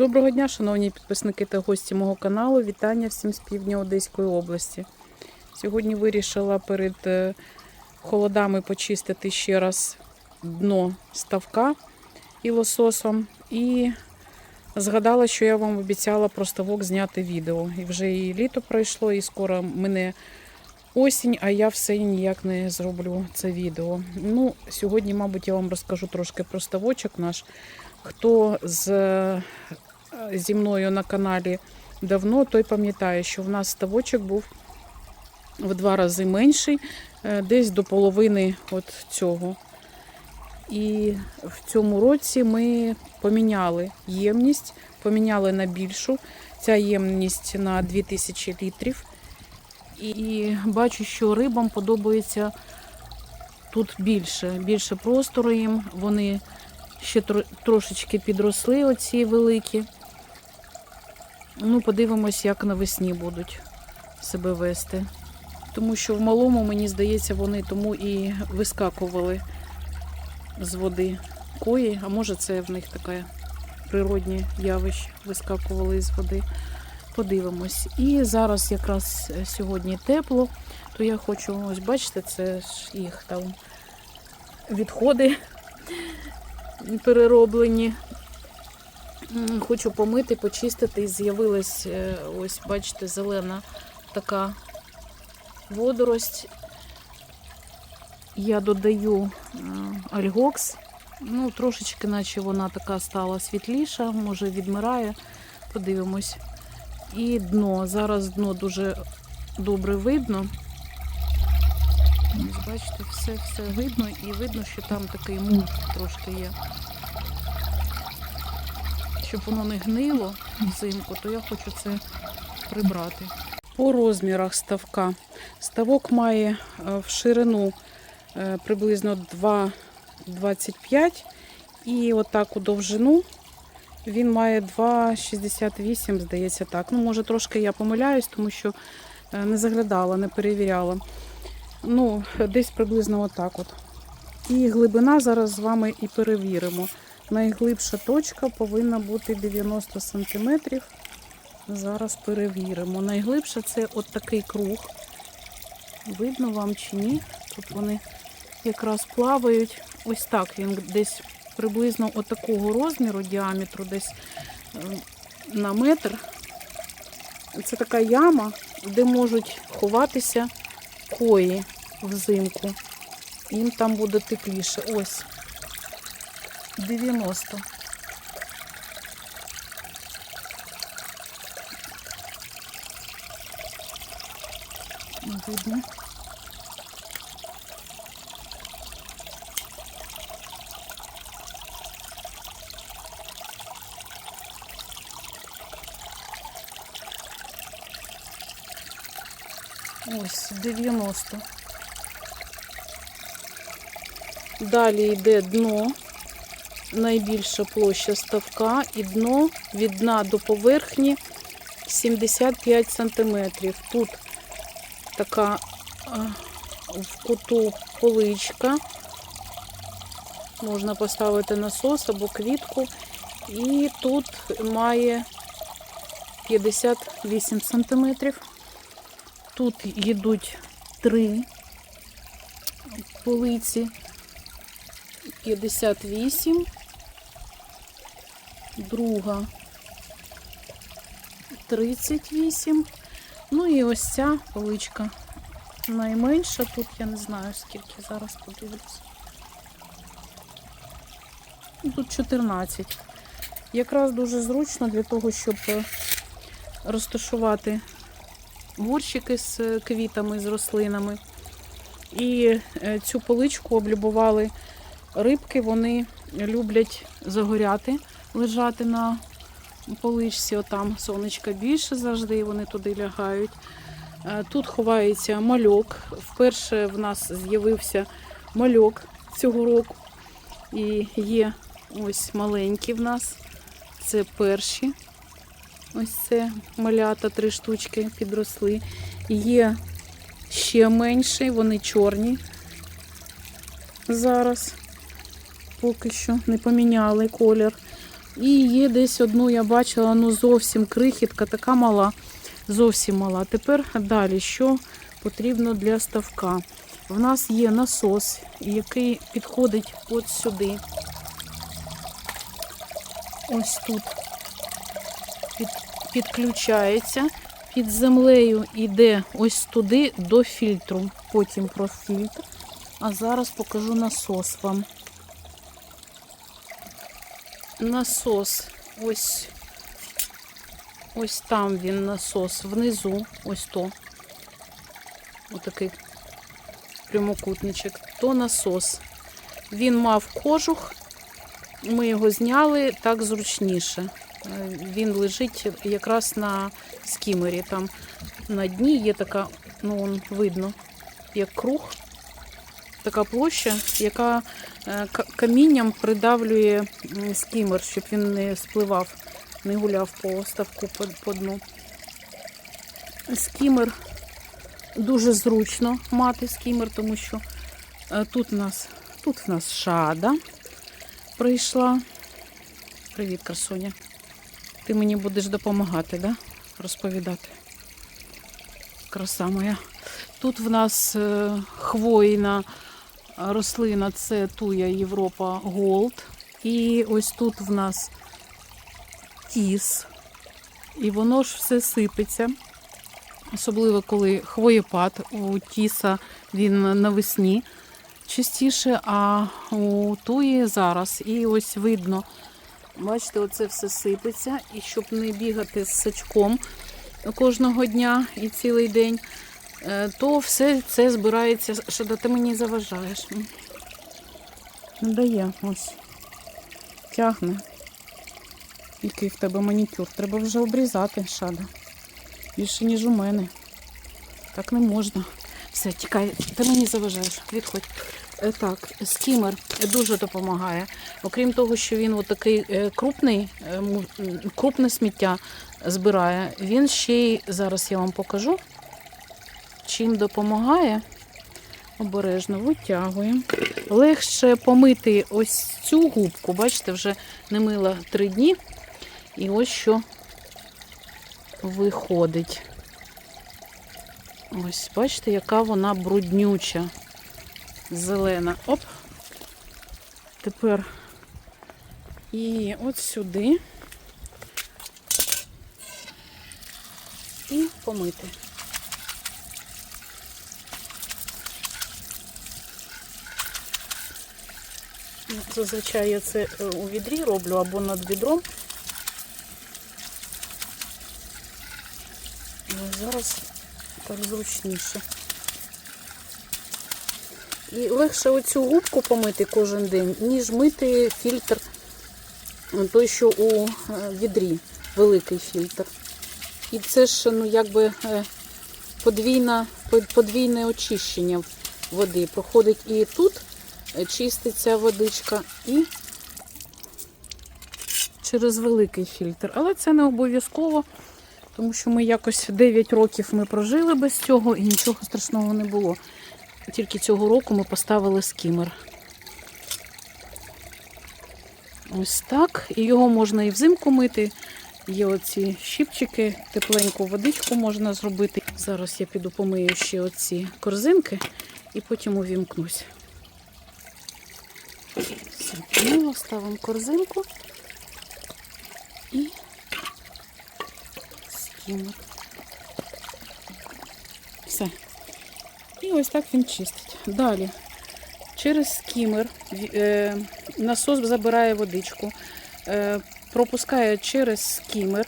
Доброго дня, шановні підписники та гості мого каналу. Вітання всім з півдня Одеської області. Сьогодні вирішила перед е, холодами почистити ще раз дно ставка і лососом. І згадала, що я вам обіцяла про ставок зняти відео. І вже і літо пройшло, і скоро мене осінь, а я все ніяк не зроблю це відео. Ну, сьогодні, мабуть, я вам розкажу трошки про ставочок наш. Хто з, зі мною на каналі давно, той пам'ятає, що в нас ставочок був в два рази менший, е, десь до половини от цього. І в цьому році ми поміняли ємність, поміняли на більшу. Ця ємність на 2000 літрів. І бачу, що рибам подобається тут більше, більше простору їм. Вони ще трошечки підросли, оці великі. Ну, подивимось, як навесні будуть себе вести. Тому що в малому, мені здається, вони тому і вискакували з води кої, а може це в них таке природнє явище, вискакували з води. Подивимось. І зараз якраз сьогодні тепло, то я хочу, ось бачите, це ж їх там відходи перероблені. Хочу помити, почистити. І з'явилась, е, ось, бачите, зелена така водорость. Я додаю альгокс. Ну, трошечки, наче вона така стала світліша, може відмирає. Подивимось. І дно. Зараз дно дуже добре видно. Ось бачите, все, все видно і видно, що там такий мул трошки є. Щоб воно не гнило взимку, то я хочу це прибрати. По розмірах ставка. Ставок має е, в ширину е, приблизно 2,25 і отак у довжину він має 2,68, здається так. Ну, може, трошки я помиляюсь, тому що е, не заглядала, не перевіряла. Ну, десь приблизно отак от. І глибина зараз з вами і перевіримо. Найглибша точка повинна бути 90 см. Зараз перевіримо. Найглибша це от такий круг. Видно вам чи ні? Тут вони якраз плавають. Ось так він десь приблизно от такого розміру, діаметру, десь е, на метр. Це така яма, де можуть ховатися кої взимку. Їм там буде тепліше. Ось. 90. Видно. Ось 90. Далі йде дно, найбільша площа ставка і дно від дна до поверхні 75 см. Тут така в куту поличка. Можна поставити насос або квітку. І тут має 58 см. Тут йдуть три полиці. 58, друга 38. Ну і ось ця поличка найменша. Тут я не знаю скільки, зараз подивлюсь. Тут 14. Якраз дуже зручно для того, щоб е, розташувати горщики з е, квітами, з рослинами. І е, цю поличку облюбували рибки, вони люблять загоряти, лежати на поличці. Отам сонечка більше завжди, і вони туди лягають. Е, Тут ховається мальок. Вперше в нас з'явився мальок цього року. І є ось маленькі в нас. Це перші. Ось це малята, три штучки підросли. Є ще менші, вони чорні. Зараз поки що не поміняли колір. І є десь одну, я бачила, ну зовсім крихітка, така мала, зовсім мала. Тепер далі, що потрібно для ставка? В нас є насос, який підходить от сюди. Ось тут під, підключається. Під землею йде ось туди до фільтру. Потім про фільтр. А зараз покажу насос вам. Насос. Ось. Ось там він насос. Внизу. Ось то. Отакий прямокутничок. То насос. Він мав кожух. Ми його зняли так зручніше. Е, Він лежить якраз на скімері. Там на дні є така, ну он видно, як круг, така площа, яка е, камінням придавлює скімер, щоб він не спливав, не гуляв по ставку по, дну. Скімер дуже зручно мати скімер, тому що е, тут в нас, тут в нас шада прийшла. Привіт, красуня. Ти мені будеш допомагати, да? розповідати. Краса моя. Тут в нас е, хвойна рослина, це туя Європа Голд. І ось тут в нас тіс. І воно ж все сипеться. Особливо, коли хвоєпад у тіса він навесні частіше, а у туї зараз. І ось видно, бачите, оце все сипеться. І щоб не бігати з сачком кожного дня і цілий день, то все це збирається. Що ти мені заважаєш? Не дає ось. Тягне. Який в тебе манікюр. Треба вже обрізати, шада. Більше, ніж у мене. Так не можна. Все, тікай, ти мені заважаєш. Відходь. Е, Так, скімер дуже допомагає. Окрім того, що він от такий е, крупний, е, крупне сміття збирає, він ще й зараз я вам покажу, чим допомагає. Обережно витягуємо. Легше помити ось цю губку. Бачите, вже не мила три дні. І ось що виходить. Ось, бачите, яка вона бруднюча, зелена. Оп. Тепер і от сюди. І помити. Зазвичай я це е, у відрі роблю або над відром. Але зараз так зручніше. І легше оцю губку помити кожен день, ніж мити фільтр, е, той, що у е, відрі, великий фільтр. І це ж, ну, якби подвійна, подвійне очищення води. Проходить і тут чиститься водичка, і через великий фільтр. Але це не обов'язково. Тому що ми якось 9 років ми прожили без цього і нічого страшного не було. Тільки цього року ми поставили скімер. Ось так. І його можна і взимку мити. Є оці щіпчики, тепленьку водичку можна зробити. Зараз я піду помию ще оці корзинки і потім увімкнусь. Все, помила, ставимо корзинку і скімер. Все. І ось так він чистить. Далі. Через скімер е, насос забирає водичку, е, пропускає через скімер.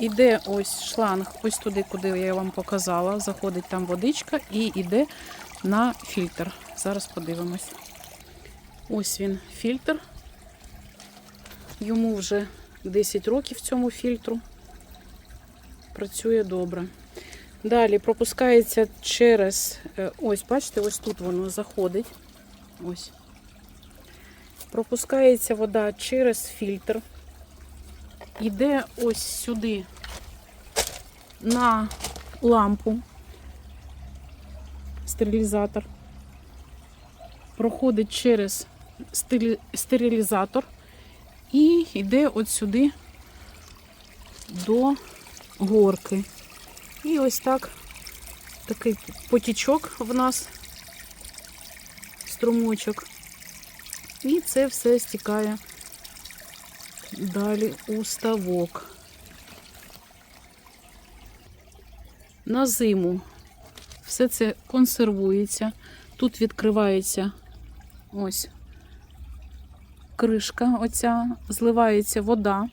Іде ось шланг, ось туди, куди я вам показала. Заходить там водичка і йде на фільтр. Зараз подивимось. Ось він фільтр. Йому вже 10 років цьому фільтру. Працює добре. Далі пропускається через. е, Ось, бачите, ось тут воно заходить. Ось. Пропускається вода через фільтр. Іде ось сюди на лампу. Стерилізатор. Проходить через стерилізатор і йде от сюди до горки. І ось так такий потічок в нас, струмочок. І це все стікає далі у ставок. На зиму все це консервується. Тут відкривається ось кришка, оця, зливається вода,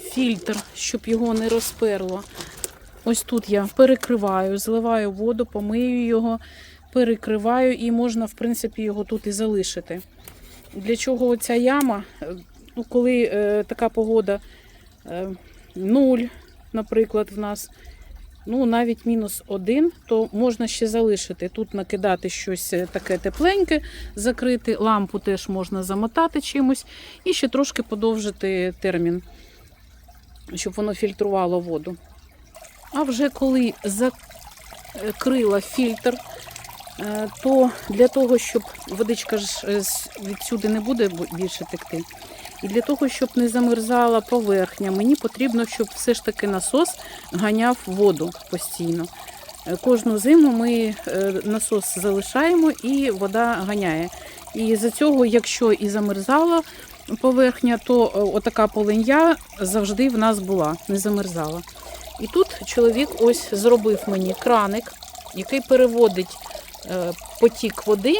фільтр, щоб його не розперло. Ось тут я перекриваю, зливаю воду, помию його, перекриваю і можна, в принципі, його тут і залишити. Для чого ця яма? Ну, коли е, така погода е, нуль, наприклад, в нас, ну навіть мінус один, то можна ще залишити. Тут накидати щось е, таке тепленьке, закрити, лампу теж можна замотати чимось і ще трошки подовжити термін, щоб воно фільтрувало воду. А вже коли закрила фільтр, е, то для того, щоб водичка ж е, відсюди не буде більше текти, і для того, щоб не замерзала поверхня, мені потрібно, щоб все ж таки насос ганяв воду постійно. Е, Кожну зиму ми е, насос залишаємо і вода ганяє. І за цього, якщо і замерзала поверхня, то е, отака полин'я завжди в нас була, не замерзала. І тут чоловік ось зробив мені краник, який переводить потік води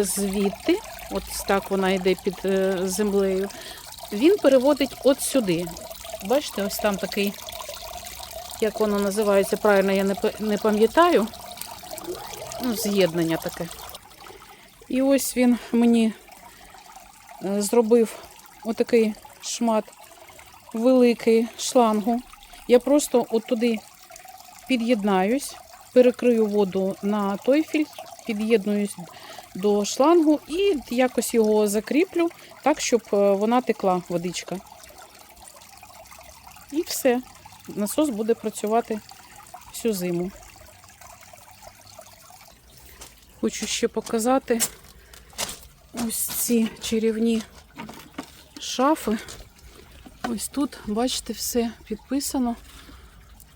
звідти, от так вона йде під землею. Він переводить от сюди. Бачите, ось там такий, як воно називається правильно, я не пам'ятаю. Ну, з'єднання таке. І ось він мені е, зробив отакий шмат великий шлангу. Я просто от туди під'єднаюсь, перекрию воду на той фільтр, під'єднуюсь до шлангу і якось його закріплю так, щоб е, вона текла водичка. І все. Насос буде працювати всю зиму. Хочу ще показати ось ці чарівні шафи. Ось тут, бачите, все підписано.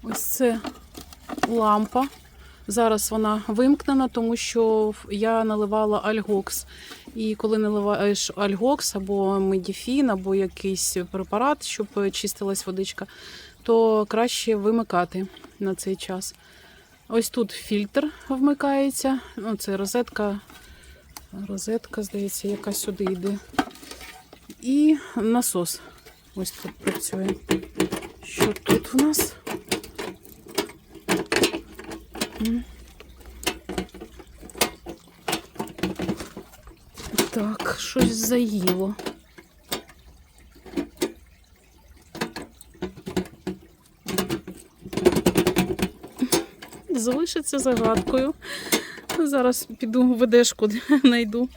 Ось це лампа. Зараз вона вимкнена, тому що я наливала альгокс. І коли наливаєш альгокс або медіфін, або якийсь препарат, щоб чистилась водичка, то краще вимикати на цей час. Ось тут фільтр вмикається. Ну, це розетка. Розетка, здається, яка сюди йде. І насос. Ось тут працює. Що тут в нас? Так, щось заїло. Залишиться загадкою. Зараз піду ведешку знайду.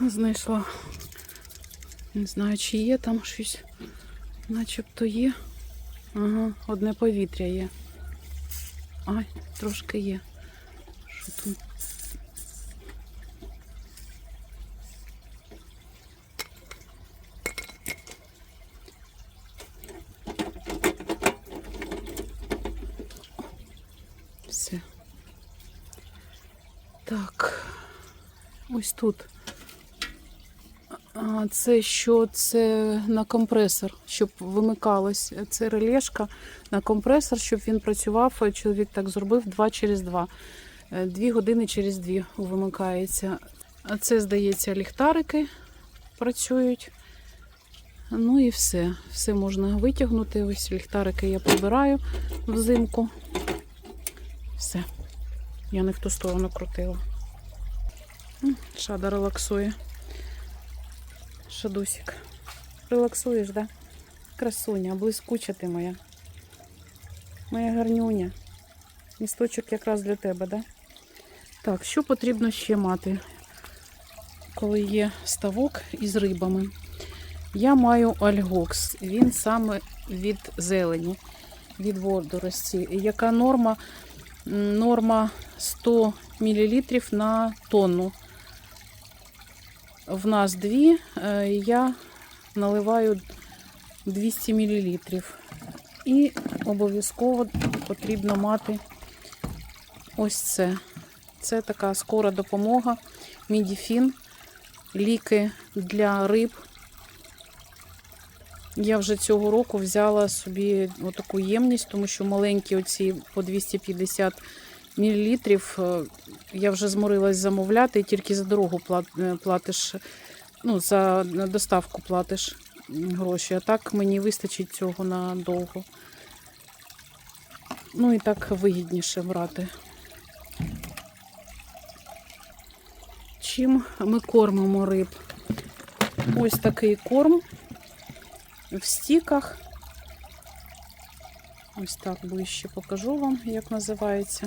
Знайшла. Не знаю, чи є там щось. Начебто є. Ага, одне повітря є. Ай, трошки є. Що тут? Все. Так. Ось тут. А, Це що? Це на компресор, щоб вимикалось. Це релешка на компресор, щоб він працював. Чоловік так зробив 2 через 2. Дві години через дві вимикається. А це, здається, ліхтарики працюють. Ну і все. Все можна витягнути. Ось ліхтарики я прибираю взимку. Все. Я не в ту сторону крутила. Шада релаксує. Шадусик. Релаксуєш, да? Красуня, блискуча ти моя. Моя гарнюня. Місточок якраз для тебе, да? Так, що потрібно ще мати, коли є ставок із рибами? Я маю альгокс. Він саме від зелені, від водорості. Яка норма? Норма 100 мл на тонну. В нас дві, е, я наливаю 200 мл. І обов'язково потрібно мати ось це. Це така скора допомога, мідіфін, ліки для риб. Я вже цього року взяла собі отаку ємність, тому що маленькі оці по 250 мл я вже зморилась замовляти, тільки за дорогу е, платиш, ну, за доставку платиш гроші. А так мені вистачить цього надовго. Ну і так вигідніше брати. Чим ми кормимо риб? Ось такий корм в стіках. Ось так ближче покажу вам, як називається.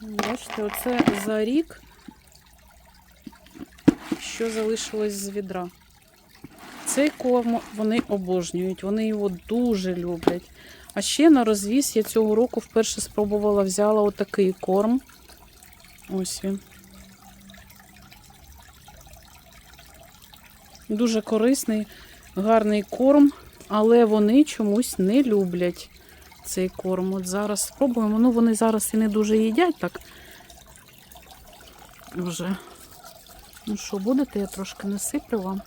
Бачите, оце за рік, що залишилось з відра. Цей корм вони обожнюють, вони його дуже люблять. А ще на розвіз я цього року вперше спробувала, взяла отакий корм. Ось він. Дуже корисний, гарний корм, але вони чомусь не люблять цей корм. От зараз спробуємо. Ну, вони зараз і не дуже їдять так. Вже. Ну що, будете, я трошки насиплю вам.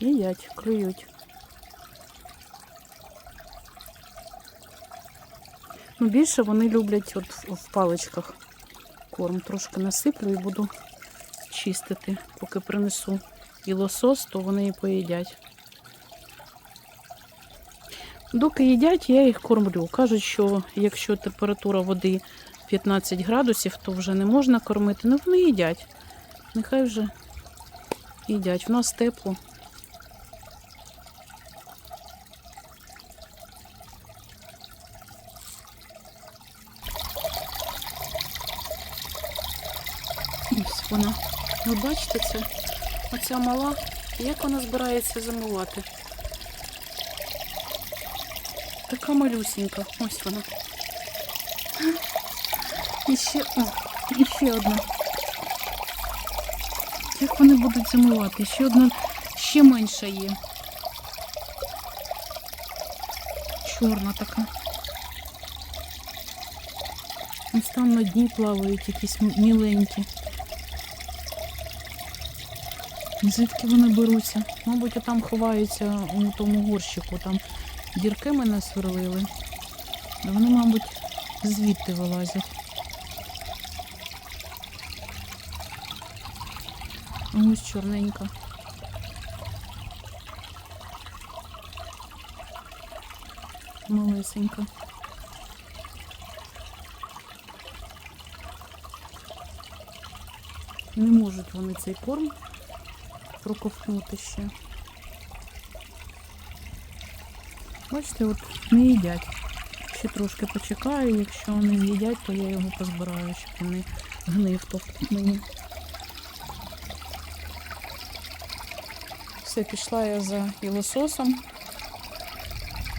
Їдять, клюють. Ну, більше вони люблять от в- паличках корм. Трошки насиплю і буду чистити. Поки принесу і лосос, то вони і поїдять. Доки їдять, я їх кормлю. Кажуть, що якщо температура води 15 градусів, то вже не можна кормити. Ну, вони їдять. Нехай вже їдять. В нас тепло. Ось вона. Ви бачите це? Оця мала. Як вона збирається замивати? Така малюсенька. Ось вона. І ще, о, і ще одна. Як вони будуть замивати? Ще одна, ще менша є. Чорна така. Ось там на дні плавають якісь міленькі. Звідки вони беруться? Мабуть, там ховаються у тому горщику, там дірки мене сверлили. Вони, мабуть, звідти вилазять. Ось чорненька. Малесенька. Не можуть вони цей корм проковтнути ще. Бачите, от не їдять. Ще трошки почекаю, якщо вони їдять, то я його позбираю, щоб він не гнив тут мені. Все, пішла я за ілососом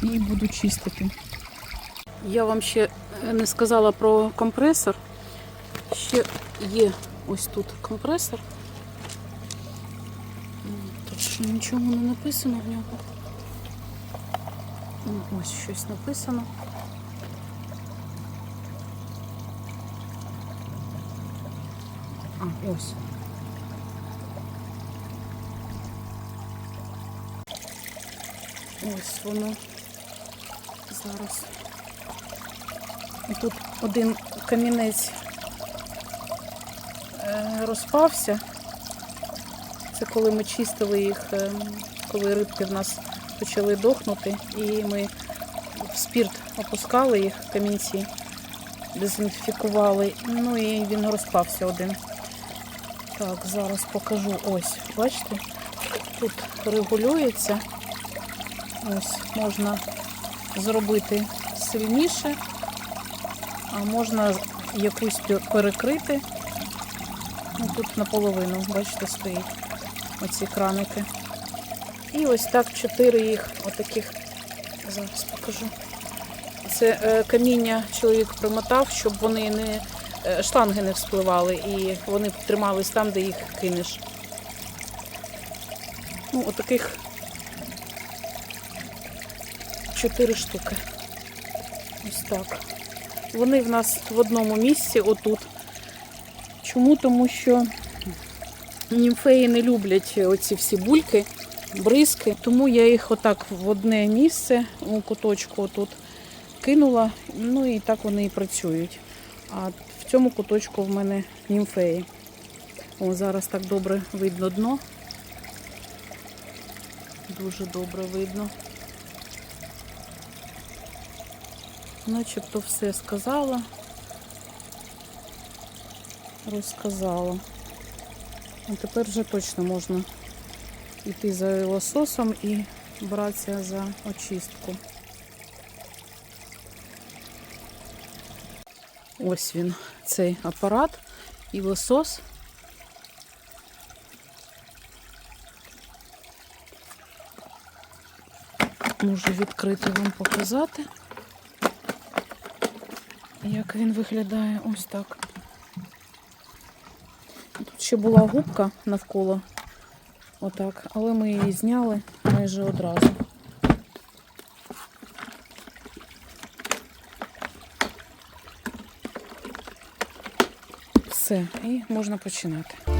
і буду чистити. Я вам ще е, не сказала про компресор. Ще є ось тут компресор. М, нічого не написано в нього. Ось щось написано. А, ось. Ось воно зараз. Тут один камінець е, розпався. Це коли ми чистили їх, е, коли рибки в нас почали дохнути, і ми в спірт опускали їх камінці, дезінфікували, ну і він розпався один. Так, зараз покажу. Ось, бачите, тут регулюється. Ось можна зробити сильніше, а можна якусь перекрити. Ну, тут наполовину, бачите, стоїть оці краники. І ось так чотири їх, отаких, зараз покажу. Це е, каміння чоловік примотав, щоб вони не е, шланги не вспливали і вони тримались там, де їх кинеш. Ну, отаких чотири штуки. Ось так. Вони в нас в одному місці, отут. Чому? Тому що німфеї не люблять оці всі бульки, бризки. Тому я їх отак в одне місце у куточку отут кинула. Ну і так вони і працюють. А в цьому куточку в мене німфеї. О, зараз так добре видно дно. Дуже добре видно. Начебто все сказала, розказала. Тепер вже точно можна йти за лососом і братися за очистку. Ось він, цей апарат і лосос. Можу відкрити вам показати, як він виглядає ось так. Ще була губка навколо, отак, але ми її зняли майже одразу. Все, і можна починати.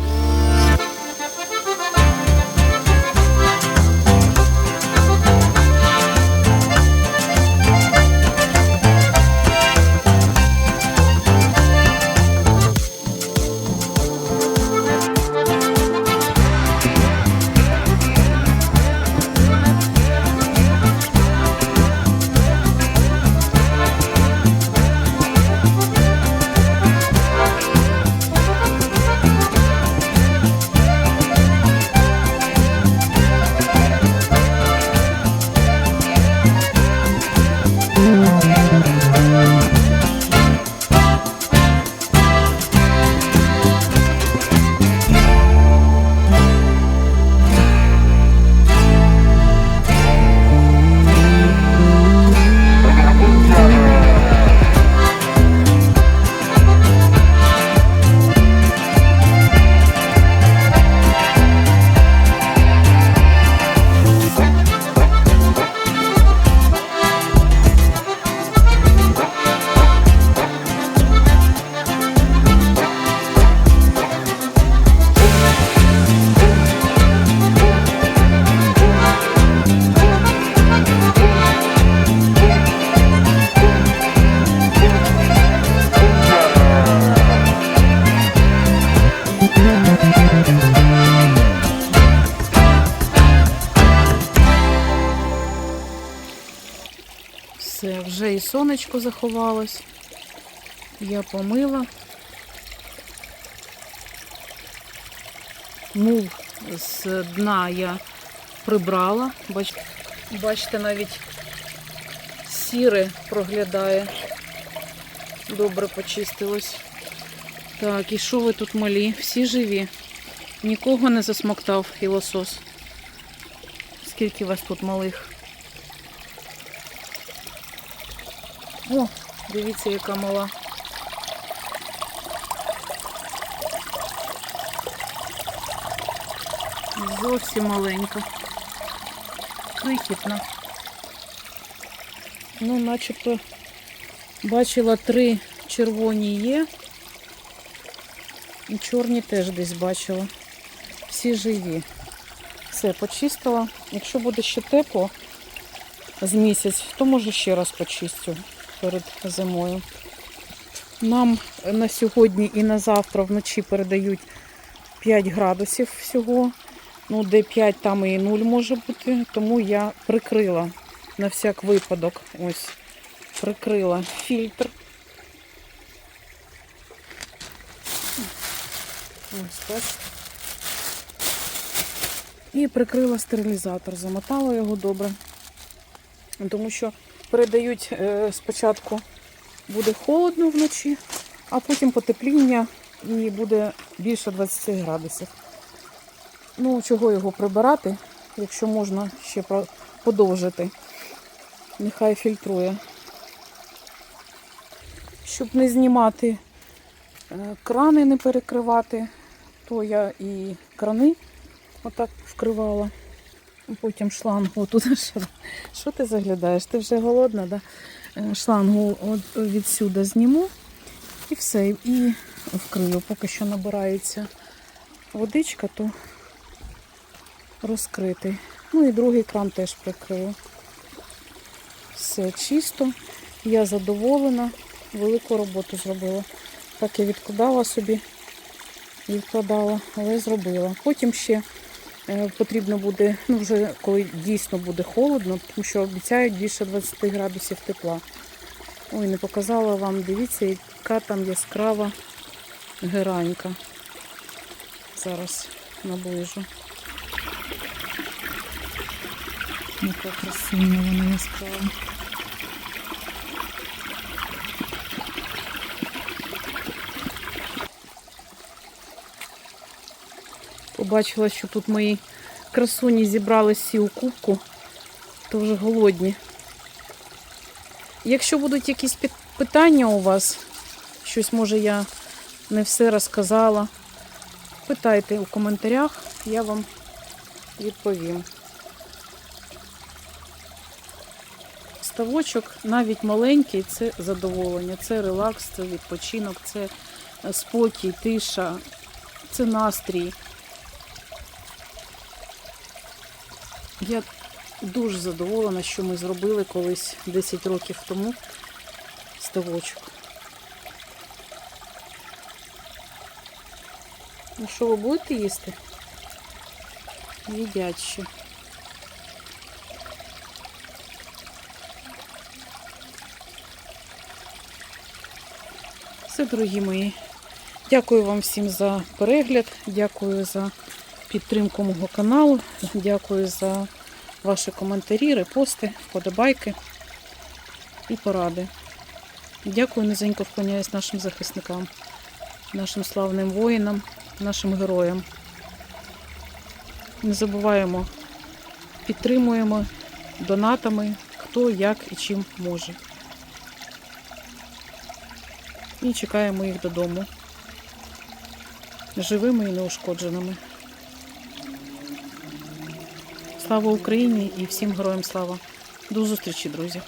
Сонечко заховалось. Я помила. Мул з дна я прибрала. Бач, бачите, навіть сіре проглядає. Добре почистилось. Так, і що ви тут малі? Всі живі. Нікого не засмоктав і лосос. Скільки вас тут малих? О, дивіться, яка мала. Зовсім маленька. Крихітна. Ну, начебто бачила три червоні є. І чорні теж десь бачила. Всі живі. Все, почистила. Якщо буде ще тепло з місяць, то може ще раз почистю перед зимою. Нам на сьогодні і на завтра вночі передають 5 градусів всього. Ну, де 5, там і 0 може бути. Тому я прикрила на всяк випадок. Ось, прикрила фільтр. Ось так. І прикрила стерилізатор, замотала його добре. Тому що передають е, спочатку буде холодно вночі, а потім потепління і буде більше 20 градусів. Ну, чого його прибирати, якщо можна ще подовжити. Нехай фільтрує. щоб не знімати е, крани, не перекривати, то я і крани отак вкривала. Потім шлангу тут. Що, ти заглядаєш? Ти вже голодна, да? Е, Шлангу от відсюди зніму і все. І вкрию. Поки що набирається водичка, то розкритий. Ну і другий кран теж прикрию. Все чисто. Я задоволена. Велику роботу зробила. Так я відкладала собі, відкладала, але зробила. Потім ще потрібно буде, ну вже коли дійсно буде холодно, тому що обіцяють більше 20 градусів тепла. Ой, не показала вам, дивіться, яка там яскрава геранька. Зараз наближу. Яка красуня вона яскрава. Побачила, що тут мої красуні зібрались всі у кубку, то вже голодні. Якщо будуть якісь питання у вас, щось може я не все розказала, питайте у коментарях, я вам відповім. Ставочок навіть маленький це задоволення, це релакс, це відпочинок, це е, спокій, тиша, це настрій. Я дуже задоволена, що ми зробили колись 10 років тому ставочок. Ну що, ви будете їсти? Їдять ще. Все, дорогі мої. Дякую вам всім за перегляд, дякую за підтримку мого каналу, дякую за ваші коментарі, репости, вподобайки і поради. Дякую, низенько вклоняюсь нашим захисникам, нашим славним воїнам, нашим героям. Не забуваємо, підтримуємо донатами, хто як і чим може. І чекаємо їх додому. Живими і неушкодженими. Слава Україні і всім героям слава. До зустрічі, друзі!